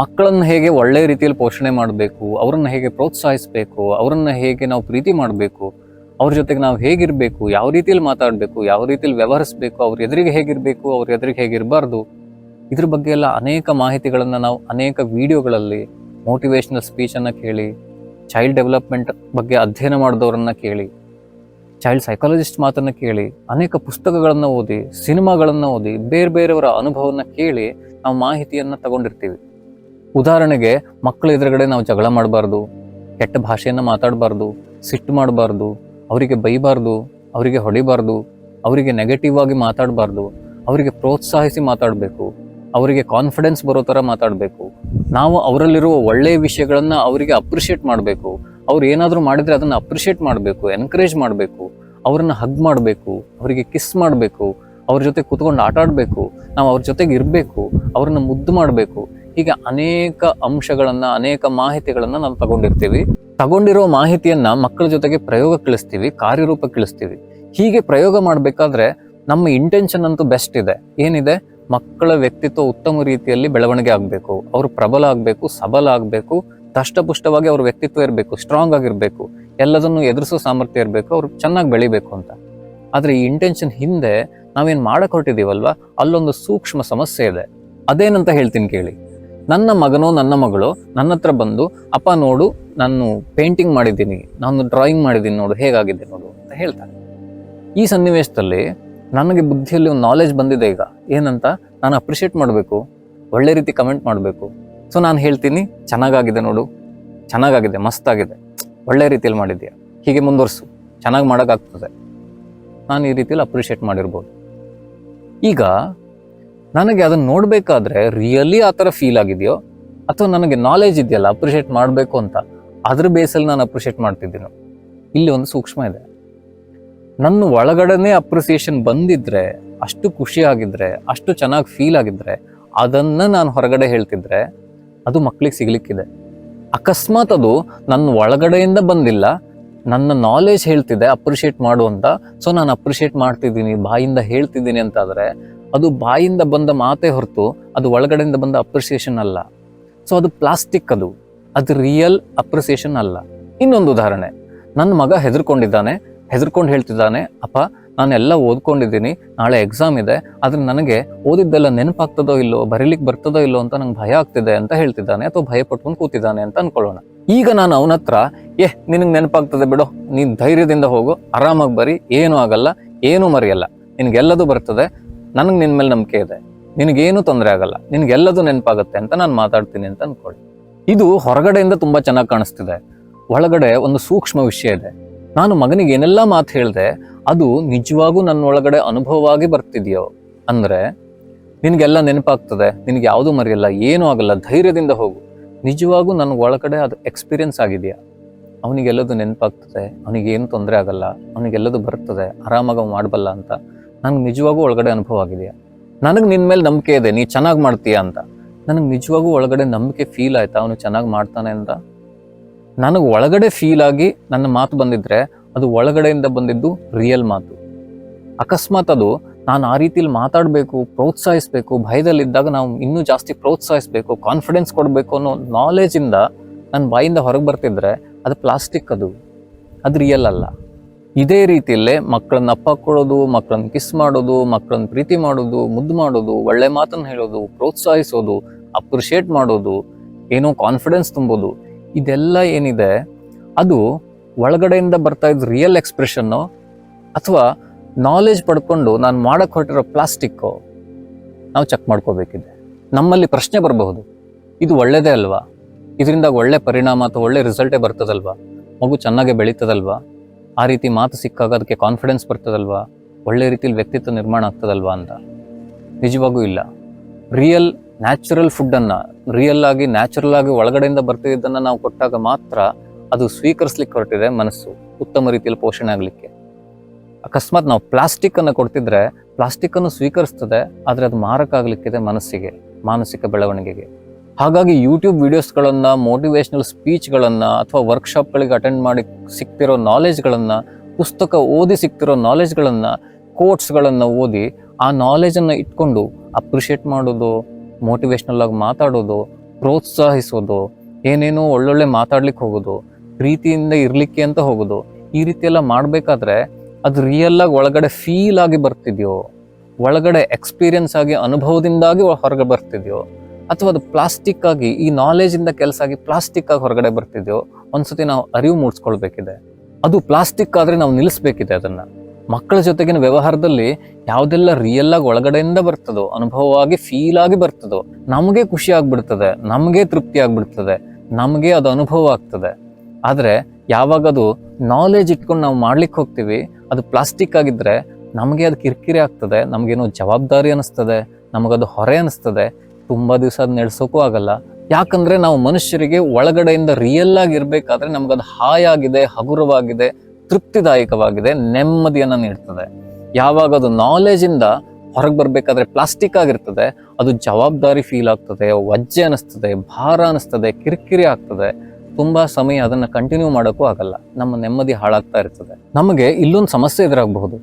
ಮಕ್ಕಳನ್ನ ಹೇಗೆ ಒಳ್ಳೆಯ ರೀತಿಯಲ್ಲಿ ಪೋಷಣೆ ಮಾಡಬೇಕು, ಅವರನ್ನು ಹೇಗೆ ಪ್ರೋತ್ಸಾಹಿಸಬೇಕು, ಅವರನ್ನು ಹೇಗೆ ನಾವು ಪ್ರೀತಿ ಮಾಡಬೇಕು, ಅವ್ರ ಜೊತೆಗೆ ನಾವು ಹೇಗಿರಬೇಕು, ಯಾವ ರೀತಿಯಲ್ಲಿ ಮಾತಾಡಬೇಕು, ಯಾವ ರೀತಿಯಲ್ಲಿ ವ್ಯವಹರಿಸಬೇಕು, ಅವ್ರ ಎದುರಿಗೆ ಹೇಗಿರಬೇಕು, ಅವ್ರ ಎದುರಿಗೆ ಹೇಗಿರಬಾರ್ದು, ಇದ್ರ ಬಗ್ಗೆ ಎಲ್ಲ ಅನೇಕ ಮಾಹಿತಿಗಳನ್ನು ನಾವು ಅನೇಕ ವಿಡಿಯೋಗಳಲ್ಲಿ ಮೋಟಿವೇಶ್ನಲ್ ಸ್ಪೀಚನ್ನು ಕೇಳಿ ಚೈಲ್ಡ್ ಡೆವಲಪ್ಮೆಂಟ್ ಬಗ್ಗೆ ಅಧ್ಯಯನ ಮಾಡಿದವರನ್ನು ಕೇಳಿ ಚೈಲ್ಡ್ ಸೈಕಾಲಜಿಸ್ಟ್ ಮಾತನ್ನು ಕೇಳಿ, ಅನೇಕ ಪುಸ್ತಕಗಳನ್ನು ಓದಿ, ಸಿನಿಮಾಗಳನ್ನು ಓದಿ ಬೇರೆ ಬೇರೆಯವರ ಅನುಭವವನ್ನು ಕೇಳಿ ನಾವು ಮಾಹಿತಿಯನ್ನು ತಗೊಂಡಿರ್ತೀವಿ. ಉದಾಹರಣೆಗೆ, ಮಕ್ಕಳ ಎದುರುಗಡೆ ನಾವು ಜಗಳ ಮಾಡಬಾರ್ದು, ಕೆಟ್ಟ ಭಾಷೆಯನ್ನು ಮಾತಾಡಬಾರ್ದು, ಸಿಟ್ಟು ಮಾಡಬಾರ್ದು, ಅವರಿಗೆ ಬೈಬಾರ್ದು, ಅವರಿಗೆ ಹೊಡಿಬಾರ್ದು, ಅವರಿಗೆ ನೆಗೆಟಿವ್ ಆಗಿ ಮಾತಾಡಬಾರ್ದು, ಅವರಿಗೆ ಪ್ರೋತ್ಸಾಹಿಸಿ ಮಾತಾಡಬೇಕು, ಅವರಿಗೆ ಕಾನ್ಫಿಡೆನ್ಸ್ ಬರೋ ಥರ ಮಾತಾಡಬೇಕು. ನಾವು ಅವರಲ್ಲಿರುವ ಒಳ್ಳೆಯ ವಿಷಯಗಳನ್ನು ಅವರಿಗೆ ಅಪ್ರಿಷಿಯೇಟ್ ಮಾಡಬೇಕು. ಅವ್ರು ಏನಾದರೂ ಮಾಡಿದರೆ ಅದನ್ನು ಅಪ್ರಿಷಿಯೇಟ್ ಮಾಡಬೇಕು ಎನ್ಕರೇಜ್ ಮಾಡಬೇಕು, ಅವ್ರನ್ನ ಹಗ್ ಮಾಡಬೇಕು, ಅವರಿಗೆ ಕಿಸ್ ಮಾಡಬೇಕು, ಅವ್ರ ಜೊತೆ ಕೂತ್ಕೊಂಡು ಆಟ ಆಡಬೇಕು ನಾವು ಅವ್ರ ಜೊತೆಗೆ ಇರಬೇಕು, ಅವ್ರನ್ನ ಮುದ್ದು ಮಾಡಬೇಕು. ಹೀಗೆ ಅನೇಕ ಅಂಶಗಳನ್ನ, ಅನೇಕ ಮಾಹಿತಿಗಳನ್ನ ನಾವು ತಗೊಂಡಿರ್ತೀವಿ. ತಗೊಂಡಿರೋ ಮಾಹಿತಿಯನ್ನ ಮಕ್ಕಳ ಜೊತೆಗೆ ಪ್ರಯೋಗ ಕಳಿಸ್ತೀವಿ, ಕಾರ್ಯರೂಪ ಕಳಿಸ್ತೀವಿ. ಹೀಗೆ ಪ್ರಯೋಗ ಮಾಡಬೇಕಾದ್ರೆ ನಮ್ಮ ಇಂಟೆನ್ಷನ್ ಅಂತೂ ಬೆಸ್ಟ್ ಇದೆ. ಏನಿದೆ? ಮಕ್ಕಳ ವ್ಯಕ್ತಿತ್ವ ಉತ್ತಮ ರೀತಿಯಲ್ಲಿ ಬೆಳವಣಿಗೆ ಆಗಬೇಕು, ಅವರು ಪ್ರಬಲ ಆಗಬೇಕು, ಸಬಲ ಆಗಬೇಕು, ದಷ್ಟಪುಷ್ಟವಾಗಿ ಅವ್ರ ವ್ಯಕ್ತಿತ್ವ ಇರಬೇಕು ಸ್ಟ್ರಾಂಗ್ ಆಗಿರಬೇಕು, ಎಲ್ಲದನ್ನು ಎದುರಿಸೋ ಸಾಮರ್ಥ್ಯ ಇರಬೇಕು, ಅವ್ರು ಚೆನ್ನಾಗಿ ಬೆಳಿಬೇಕು ಅಂತ. ಆದ್ರೆ ಈ ಇಂಟೆನ್ಷನ್ ಹಿಂದೆ ನಾವೇನು ಮಾಡಕ್ ಹೊರಟಿದೀವಲ್ವಾ? ಅಲ್ಲೊಂದು ಸೂಕ್ಷ್ಮ ಸಮಸ್ಯೆ ಇದೆ. ಅದೇನಂತ ಹೇಳ್ತೀನಿ ಕೇಳಿ. ನನ್ನ ಮಗನೋ ನನ್ನ ಮಗಳು ನನ್ನ ಹತ್ರ ಬಂದು, ಅಪ್ಪ ನೋಡು, ನಾನು ಪೇಂಟಿಂಗ್ ಮಾಡಿದ್ದೀನಿ, ನಾನು ಡ್ರಾಯಿಂಗ್ ಮಾಡಿದ್ದೀನಿ ನೋಡು, ಹೇಗಾಗಿದೆ ನೋಡು ಅಂತ ಹೇಳ್ತಾರೆ. ಈ ಸನ್ನಿವೇಶದಲ್ಲಿ ನನಗೆ ಬುದ್ಧಿಯಲ್ಲಿ ಒಂದು ನಾಲೆಜ್ ಬಂದಿದೆ ಈಗ. ಏನಂತ? ನಾನು ಅಪ್ರಿಷಿಯೇಟ್ ಮಾಡಬೇಕು, ಒಳ್ಳೆ ರೀತಿ ಕಮೆಂಟ್ ಮಾಡಬೇಕು. ಸೊ ನಾನು ಹೇಳ್ತೀನಿ, ಚೆನ್ನಾಗಾಗಿದೆ ನೋಡು, ಚೆನ್ನಾಗಾಗಿದೆ, ಮಸ್ತಾಗಿದೆ, ಒಳ್ಳೆ ರೀತಿಯಲ್ಲಿ ಮಾಡಿದ್ಯಾ ಹೀಗೆ ಮುಂದುವರಿಸು, ಚೆನ್ನಾಗಿ ಮಾಡೋಕ್ಕಾಗ್ತದೆ ನಾನು ಈ ರೀತಿಯಲ್ಲಿ ಅಪ್ರಿಷಿಯೇಟ್ ಮಾಡಿರ್ಬೋದು. ಈಗ ನನಗೆ ಅದನ್ನ ನೋಡಬೇಕಾದ್ರೆ ರಿಯಲಿ ಆ ಥರ ಫೀಲ್ ಆಗಿದೆಯೋ? ಅಥವಾ ನನಗೆ ನಾಲೆಜ್ ಇದೆಯಲ್ಲ ಅಪ್ರಿಷಿಯೇಟ್ ಮಾಡಬೇಕು ಅಂತ, ಅದ್ರ ಬೇಸಲ್ಲಿ ನಾನು ಅಪ್ರಿಷಿಯೇಟ್ ಮಾಡ್ತಿದ್ದೀನಿ. ಇಲ್ಲಿ ಒಂದು ಸೂಕ್ಷ್ಮ ಇದೆ. ನನ್ನ ಒಳಗಡೆನೆ ಅಪ್ರಿಸಿಯೇಷನ್ ಬಂದಿದ್ರೆ, ಅಷ್ಟು ಖುಷಿ ಆಗಿದ್ರೆ, ಅಷ್ಟು ಚೆನ್ನಾಗಿ ಫೀಲ್ ಆಗಿದ್ರೆ, ಅದನ್ನ ನಾನು ಹೊರಗಡೆ ಹೇಳ್ತಿದ್ರೆ, ಅದು ಮಕ್ಕಳಿಗೆ ಸಿಗ್ಲಿಕ್ಕಿದೆ. ಅಕಸ್ಮಾತ್ ಅದು ನನ್ನ ಒಳಗಡೆಯಿಂದ ಬಂದಿಲ್ಲ, ನನ್ನ ನಾಲೆಜ್ ಹೇಳ್ತಿದೆ ಅಪ್ರಿಷಿಯೇಟ್ ಮಾಡು ಅಂತ. ಸೊ ನಾನು ಅಪ್ರಿಷಿಯೇಟ್ ಮಾಡ್ತಿದ್ದೀನಿ, ಬಾಯಿಂದ ಹೇಳ್ತಿದ್ದೀನಿ ಅಂತಾದ್ರೆ ಅದು ಬಾಯಿಂದ ಬಂದ ಮಾತೇ ಹೊರತು ಅದು ಒಳಗಡೆಯಿಂದ ಬಂದ ಅಪ್ರಿಸಿಯೇಷನ್ ಅಲ್ಲ. ಸೊ ಅದು ಪ್ಲಾಸ್ಟಿಕ್ ಅದು. ಅದು ರಿಯಲ್ ಅಪ್ರಿಸಿಯೇಷನ್ ಅಲ್ಲ. ಇನ್ನೊಂದು ಉದಾಹರಣೆ. ನನ್ನ ಮಗ ಹೆದರ್ಕೊಂಡಿದ್ದಾನೆ, ಹೆದರ್ಕೊಂಡು ಹೇಳ್ತಿದ್ದಾನೆ, ಅಪ್ಪ ನಾನೆಲ್ಲ ಓದ್ಕೊಂಡಿದ್ದೀನಿ, ನಾಳೆ ಎಕ್ಸಾಮ್ ಇದೆ, ಆದರೆ ನನಗೆ ಓದಿದ್ದೆಲ್ಲ ನೆನಪಾಗ್ತದೋ ಇಲ್ಲೋ, ಬರೀಲಿಕ್ಕೆ ಬರ್ತದೋ ಇಲ್ಲೋ ಅಂತ ನಂಗೆ ಭಯ ಆಗ್ತಿದೆ ಅಂತ ಹೇಳ್ತಿದ್ದಾನೆ ಅಥವಾ ಭಯ ಪಟ್ಕೊಂಡು ಕೂತಿದ್ದಾನೆ ಅಂತ ಅನ್ಕೊಳ್ಳೋಣ. ಈಗ ನಾನು ಅವನ ಹತ್ರ, ಏ, ನಿನಗೆ ನೆನಪಾಗ್ತದೆ ಬಿಡು, ನೀನು ಧೈರ್ಯದಿಂದ ಹೋಗು, ಆರಾಮಾಗಿ ಬರಿ, ಏನೂ ಆಗಲ್ಲ, ಏನೂ ಮರೆಯಲ್ಲ. ನಿನಗೆಲ್ಲದೂ ಬರ್ತದೆ ನನಗೆ ನಿನ್ನ ಮೇಲೆ ನಂಬಿಕೆ ಇದೆ. ನಿನಗೇನು ತೊಂದರೆ ಆಗಲ್ಲ. ನಿನಗೆಲ್ಲದು ನೆನಪಾಗುತ್ತೆ ಅಂತ ನಾನು ಮಾತಾಡ್ತೀನಿ ಅಂತ ಅಂದ್ಕೊಳ್ಳಿ ಇದು ಹೊರಗಡೆಯಿಂದ ತುಂಬ ಚೆನ್ನಾಗಿ ಕಾಣಿಸ್ತಿದೆ. ಒಳಗಡೆ ಒಂದು ಸೂಕ್ಷ್ಮ ವಿಷಯ ಇದೆ. ನಾನು ಮಗನಿಗೆ ಏನೆಲ್ಲ ಮಾತು ಹೇಳಿದೆ, ಅದು ನಿಜವಾಗೂ ನನ್ನ ಒಳಗಡೆ ಅನುಭವವಾಗಿ ಬರ್ತಿದೆಯೋ? ಅಂದರೆ, ನಿನಗೆಲ್ಲ ನೆನಪಾಗ್ತದೆ, ನಿನಗೆ ಯಾವುದು ಮರೆಯಲ್ಲ, ಏನೂ ಆಗಲ್ಲ, ಧೈರ್ಯದಿಂದ ಹೋಗು. ನಿಜವಾಗೂ ನನ್ನ ಒಳಗಡೆ ಅದು ಎಕ್ಸ್ಪೀರಿಯನ್ಸ್ ಆಗಿದೆಯಾ? ಅವನಿಗೆಲ್ಲದು ನೆನಪಾಗ್ತದೆ, ಅವನಿಗೇನು ತೊಂದರೆ ಆಗಲ್ಲ, ಅವನಿಗೆಲ್ಲದು ಬರ್ತದೆ, ಆರಾಮಾಗಿ ಮಾಡಬಲ್ಲ ಅಂತ. ನನಗೆ ನಿಜವಾಗೂ ಒಳಗಡೆ ಅನುಭವ ಆಗಿದೆಯಾ? ನನಗೆ ನಿನ್ನ ಮೇಲೆ ನಂಬಿಕೆ ಇದೆ, ನೀ ಚೆನ್ನಾಗಿ ಮಾಡ್ತೀಯಾ ಅಂತ. ನನಗೆ ನಿಜವಾಗೂ ಒಳಗಡೆ ನಂಬಿಕೆ ಫೀಲ್ ಆಯ್ತಾ? ಅವನು ಚೆನ್ನಾಗಿ ಮಾಡ್ತಾನೆ ಅಂತ? ನನಗೆ ಒಳಗಡೆ ಫೀಲ್ ಆಗಿ ನನ್ನ ಮಾತು ಬಂದಿದ್ರೆ ಅದು ಒಳಗಡೆಯಿಂದ ಬಂದಿದ್ದು ರಿಯಲ್ ಮಾತು. ಅಕಸ್ಮಾತ್ ಅದು ನಾನು ಆ ರೀತಿಯಲ್ಲಿ ಮಾತಾಡಬೇಕು, ಪ್ರೋತ್ಸಾಹಿಸಬೇಕು, ಭಯದಲ್ಲಿದ್ದಾಗ ನಾವು ಇನ್ನೂ ಜಾಸ್ತಿ ಪ್ರೋತ್ಸಾಹಿಸಬೇಕು ಕಾನ್ಫಿಡೆನ್ಸ್ ಕೊಡಬೇಕು ಅನ್ನೋ ನಾಲೆಜಿಂದ ನನ್ನ ಬಾಯಿಂದ ಹೊರಗೆ ಬರ್ತಿದ್ರೆ ಅದು ಪ್ಲಾಸ್ಟಿಕ್ ಅದು. ಅದು ರಿಯಲ್ ಅಲ್ಲ. ಇದೇ ರೀತಿಯಲ್ಲೇ ಮಕ್ಕಳನ್ನ ಅಪ್ಪಾಕೊಳ್ಳೋದು ಮಕ್ಕಳನ್ನ ಕಿಸ್ ಮಾಡೋದು, ಮಕ್ಕಳನ್ನ ಪ್ರೀತಿ ಮಾಡೋದು, ಮುದ್ದು ಮಾಡೋದು, ಒಳ್ಳೆ ಮಾತನ್ನು ಹೇಳೋದು, ಪ್ರೋತ್ಸಾಹಿಸೋದು ಅಪ್ರಿಷಿಯೇಟ್ ಮಾಡೋದು, ಏನೋ ಕಾನ್ಫಿಡೆನ್ಸ್ ತುಂಬೋದು. ಇದೆಲ್ಲ ಏನಿದೆ? ಅದು ಒಳಗಡೆಯಿಂದ ಬರ್ತಾ ಇದ್ದ ರಿಯಲ್ ಎಕ್ಸ್ಪ್ರೆಷನ್ನು ಅಥವಾ ನಾಲೆಜ್ ಪಡ್ಕೊಂಡು ನಾನು ಮಾಡಕ್ಕೆ ಹೊರಟಿರೋ ಪ್ಲಾಸ್ಟಿಕ್ಕು ನಾವು ಚೆಕ್ ಮಾಡ್ಕೋಬೇಕಿದೆ. ನಮ್ಮಲ್ಲಿ ಪ್ರಶ್ನೆ ಬರಬಹುದು. ಇದು ಒಳ್ಳೆಯದೇ ಅಲ್ವಾ? ಇದರಿಂದ ಒಳ್ಳೆ ಪರಿಣಾಮ ಅಥವಾ ಒಳ್ಳೆ ರಿಸಲ್ಟೇ ಬರ್ತದಲ್ವಾ? ಮಗು ಚೆನ್ನಾಗೆ ಬೆಳೀತದಲ್ವಾ? ಆ ರೀತಿ ಮಾತು ಸಿಕ್ಕಾಗ ಅದಕ್ಕೆ ಕಾನ್ಫಿಡೆನ್ಸ್ ಬರ್ತದಲ್ವಾ? ಒಳ್ಳೆ ರೀತಿಯಲ್ಲಿ ವ್ಯಕ್ತಿತ್ವ ನಿರ್ಮಾಣ ಆಗ್ತದಲ್ವಾ ಅಂತ? ನಿಜವಾಗೂ ಇಲ್ಲ. ರಿಯಲ್ ನ್ಯಾಚುರಲ್ ಫುಡ್ಡನ್ನು ರಿಯಲ್ ಆಗಿ ನ್ಯಾಚುರಲ್ ಆಗಿ ಒಳಗಡೆಯಿಂದ ಬರ್ತಿದ್ದನ್ನು ನಾವು ಕೊಟ್ಟಾಗ ಮಾತ್ರ ಅದು ಸ್ವೀಕರಿಸ್ಲಿಕ್ಕೆ ಹೊರಟಿದೆ ಮನಸ್ಸು, ಉತ್ತಮ ರೀತಿಯಲ್ಲಿ ಪೋಷಣೆ ಆಗಲಿಕ್ಕೆ. ಅಕಸ್ಮಾತ್ ನಾವು ಪ್ಲಾಸ್ಟಿಕ್ಕನ್ನು ಕೊಡ್ತಿದ್ರೆ ಪ್ಲಾಸ್ಟಿಕ್ಕನ್ನು ಸ್ವೀಕರಿಸ್ತದೆ, ಆದರೆ ಅದು ಮಾರಕ ಆಗಲಿಕ್ಕಿದೆ ಮನಸ್ಸಿಗೆ, ಮಾನಸಿಕ ಬೆಳವಣಿಗೆಗೆ. ಹಾಗಾಗಿ ಯೂಟ್ಯೂಬ್ ವೀಡಿಯೋಸ್ಗಳನ್ನು ಮೋಟಿವೇಶ್ನಲ್ ಸ್ಪೀಚ್ಗಳನ್ನು ಅಥವಾ ವರ್ಕ್ಶಾಪ್ಗಳಿಗೆ ಅಟೆಂಡ್ ಮಾಡಿ ಸಿಕ್ತಿರೋ ನಾಲೆಜ್ಗಳನ್ನು ಪುಸ್ತಕ ಓದಿ ಸಿಕ್ತಿರೋ ನಾಲೆಜ್ಗಳನ್ನು ಕೋಟ್ಸ್ಗಳನ್ನು ಓದಿ ಆ ನಾಲೆಜನ್ನು ಇಟ್ಕೊಂಡು ಅಪ್ರಿಷಿಯೇಟ್ ಮಾಡೋದು ಮೋಟಿವೇಶ್ನಲ್ ಆಗಿ ಮಾತಾಡೋದು, ಪ್ರೋತ್ಸಾಹಿಸೋದು, ಏನೇನೋ ಒಳ್ಳೊಳ್ಳೆ ಮಾತಾಡ್ಲಿಕ್ಕೆ ಹೋಗೋದು, ಪ್ರೀತಿಯಿಂದ ಇರಲಿಕ್ಕೆ ಅಂತ ಹೋಗೋದು, ಈ ರೀತಿ ಮಾಡ್ಬೇಕಾದ್ರೆ ಅದು ರಿಯಲ್ ಆಗಿ ಒಳಗಡೆ ಫೀಲ್ ಆಗಿ ಬರ್ತಿದ್ಯೋ, ಒಳಗಡೆ ಎಕ್ಸ್ಪೀರಿಯನ್ಸ್ ಆಗಿ, ಅನುಭವದಿಂದಾಗಿ ಹೊರಗೆ ಬರ್ತಿದ್ಯೋ ಅಥವಾ ಅದು ಪ್ಲಾಸ್ಟಿಕ್ ಆಗಿ, ಈ ನಾಲೆಜ್ ಇಂದ ಕೆಲಸ ಆಗಿ ಪ್ಲಾಸ್ಟಿಕ್ ಆಗಿ ಹೊರಗಡೆ ಬರ್ತಿದ್ಯೋ, ಒಂದ್ಸತಿ ನಾವು ಅರಿವು ಮೂಡಿಸ್ಕೊಳ್ಬೇಕಿದೆ. ಅದು ಪ್ಲಾಸ್ಟಿಕ್ ಆದ್ರೆ ನಾವು ನಿಲ್ಲಿಸ್ಬೇಕಿದೆ ಅದನ್ನ. ಮಕ್ಕಳ ಜೊತೆಗಿನ ವ್ಯವಹಾರದಲ್ಲಿ ಯಾವುದೆಲ್ಲ ರಿಯಲ್ ಆಗಿ ಒಳಗಡೆಯಿಂದ ಬರ್ತದೋ, ಅನುಭವವಾಗಿ ಫೀಲ್ ಆಗಿ ಬರ್ತದೋ, ನಮಗೆ ಖುಷಿ ಆಗ್ಬಿಡ್ತದೆ, ನಮಗೆ ತೃಪ್ತಿ ಆಗ್ಬಿಡ್ತದೆ, ನಮಗೆ ಅದು ಅನುಭವ ಆಗ್ತದೆ. ಆದರೆ ಯಾವಾಗ ಅದು ನಾಲೆಜ್ ಇಟ್ಕೊಂಡು ನಾವು ಮಾಡ್ಲಿಕ್ಕೆ ಹೋಗ್ತೀವಿ, ಅದು ಪ್ಲಾಸ್ಟಿಕ್ ಆಗಿದ್ರೆ ನಮಗೆ ಅದು ಕಿರಿಕಿರಿ ಆಗ್ತದೆ, ನಮಗೇನೋ ಜವಾಬ್ದಾರಿ ಅನಿಸ್ತದೆ, ನಮಗದು ಹೊರೆ ಅನಿಸ್ತದೆ ತುಂಬಾ ದಿವಸ ಅದು ನಡೆಸೋಕ್ಕೂ ಆಗಲ್ಲ. ಯಾಕಂದ್ರೆ ನಾವು ಮನುಷ್ಯರಿಗೆ ಒಳಗಡೆಯಿಂದ ರಿಯಲ್ ಆಗಿ ಇರ್ಬೇಕಾದ್ರೆ ನಮ್ಗದು ಹಾಯಾಗಿದೆ ಹಗುರವಾಗಿದೆ, ತೃಪ್ತಿದಾಯಕವಾಗಿದೆ, ನೆಮ್ಮದಿಯನ್ನು ನೀಡ್ತದೆ. ಯಾವಾಗ ಅದು ನಾಲೆಜ್ ಇಂದ ಹೊರಗೆ ಬರಬೇಕಾದ್ರೆ ಪ್ಲಾಸ್ಟಿಕ್ ಆಗಿರ್ತದೆ, ಅದು ಜವಾಬ್ದಾರಿ ಫೀಲ್ ಆಗ್ತದೆ, ವಜ್ಜೆ ಅನಿಸ್ತದೆ, ಭಾರ ಅನಿಸ್ತದೆ, ಕಿರಿಕಿರಿ ಆಗ್ತದೆ. ತುಂಬಾ ಸಮಯ ಅದನ್ನ ಕಂಟಿನ್ಯೂ ಮಾಡೋಕ್ಕೂ ಆಗಲ್ಲ. ನಮ್ಮ ನೆಮ್ಮದಿ ಹಾಳಾಗ್ತಾ ಇರ್ತದೆ. ನಮಗೆ ಇಲ್ಲೊಂದು ಸಮಸ್ಯೆ ಎದುರಾಗಬಹುದು.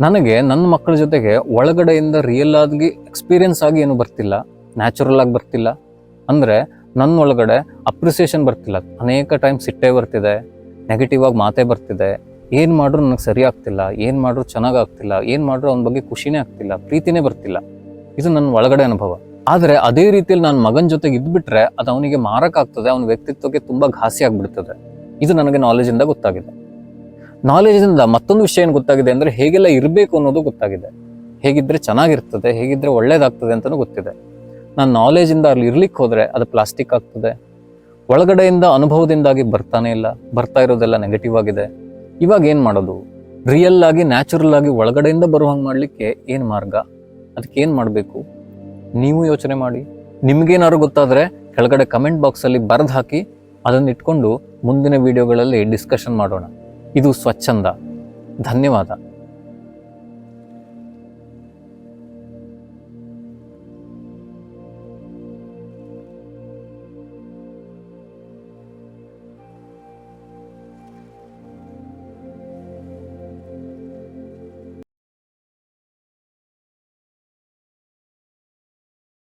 ನನಗೆ ನನ್ನ ಮಕ್ಕಳ ಜೊತೆಗೆ ಒಳಗಡೆಯಿಂದ ರಿಯಲ್ ಆಗಿ ಎಕ್ಸ್ಪೀರಿಯನ್ಸ್ ಆಗಿ ಏನು ಬರ್ತಿಲ್ಲ. ನ್ಯಾಚುರಲ್ ಆಗಿ ಬರ್ತಿಲ್ಲ. ಅಂದರೆ ನನ್ನ ಒಳಗಡೆ ಅಪ್ರಿಸಿಯೇಷನ್ ಬರ್ತಿಲ್ಲ. ಅನೇಕ ಟೈಮ್ ಸಿಟ್ಟೆ ಬರ್ತಿದೆ, ನೆಗೆಟಿವ್ ಆಗಿ ಮಾತೇ ಬರ್ತಿದೆ. ಏನು ಮಾಡ್ರು ನನಗೆ ಸರಿ ಆಗ್ತಿಲ್ಲ, ಏನು ಮಾಡ್ರು ಚೆನ್ನಾಗಿ ಆಗ್ತಿಲ್ಲ, ಏನು ಮಾಡ್ರು ಅವನ ಬಗ್ಗೆ ಖುಷಿನೇ ಆಗ್ತಿಲ್ಲ, ಪ್ರೀತಿನೇ ಬರ್ತಿಲ್ಲ. ಇದು ನನ್ನ ಒಳಗಡೆ ಅನುಭವ. ಆದರೆ ಅದೇ ರೀತಿಯಲ್ಲಿ ನಾನು ಮಗನ ಜೊತೆಗೆ ಇದ್ಬಿಟ್ರೆ ಅದು ಅವನಿಗೆ ಮಾರಕ್ಕಾಗ್ತದೆ ಅವನ ವ್ಯಕ್ತಿತ್ವಕ್ಕೆ ತುಂಬ ಘಾಸಿ ಆಗಿಬಿಡ್ತದೆ. ಇದು ನನಗೆ ನಾಲೆಜಿಂದ ಗೊತ್ತಾಗಿದೆ. ನಾಲೆಜಿಂದ ಮತ್ತೊಂದು ವಿಷಯ ಏನು ಗೊತ್ತಾಗಿದೆ ಅಂದರೆ ಹೇಗೆಲ್ಲ ಇರಬೇಕು ಅನ್ನೋದು ಗೊತ್ತಾಗಿದೆ. ಹೇಗಿದ್ದರೆ ಚೆನ್ನಾಗಿರ್ತದೆ ಹೇಗಿದ್ದರೆ ಒಳ್ಳೇದಾಗ್ತದೆ ಅಂತಲೂ ಗೊತ್ತಿದೆ. ನಾನು ನಾಲೆಜ್ ಇಂದ ಅಲ್ಲಿ ಇರ್ಲಿಕ್ಕೆ ಹೋದ್ರೆ ಅದು ಪ್ಲಾಸ್ಟಿಕ್ ಆಗ್ತದೆ. ಒಳಗಡೆಯಿಂದ ಅನುಭವದಿಂದಾಗಿ ಬರ್ತಾನೆ ಇಲ್ಲ. ಬರ್ತಾ ಇರೋದೆಲ್ಲ ನೆಗೆಟಿವ್ ಆಗಿದೆ. ಇವಾಗ ಏನು ಮಾಡೋದು? ರಿಯಲ್ ಆಗಿ ನ್ಯಾಚುರಲ್ ಆಗಿ ಒಳಗಡೆಯಿಂದ ಬರುವಂಗೆ ಮಾಡಲಿಕ್ಕೆ ಏನು ಮಾರ್ಗ? ಅದಕ್ಕೆ ಏನು ಮಾಡಬೇಕು? ನೀವು ಯೋಚನೆ ಮಾಡಿ. ನಿಮ್ಗೇನಾದ್ರು ಗೊತ್ತಾದರೆ ಕೆಳಗಡೆ ಕಮೆಂಟ್ ಬಾಕ್ಸಲ್ಲಿ ಬರ್ದ್ ಹಾಕಿ ಅದನ್ನ ಇಟ್ಕೊಂಡು ಮುಂದಿನ ವಿಡಿಯೋಗಳಲ್ಲಿ ಡಿಸ್ಕಷನ್ ಮಾಡೋಣ. ಇದು ಸ್ವಚ್ಛಂದ. ಧನ್ಯವಾದ.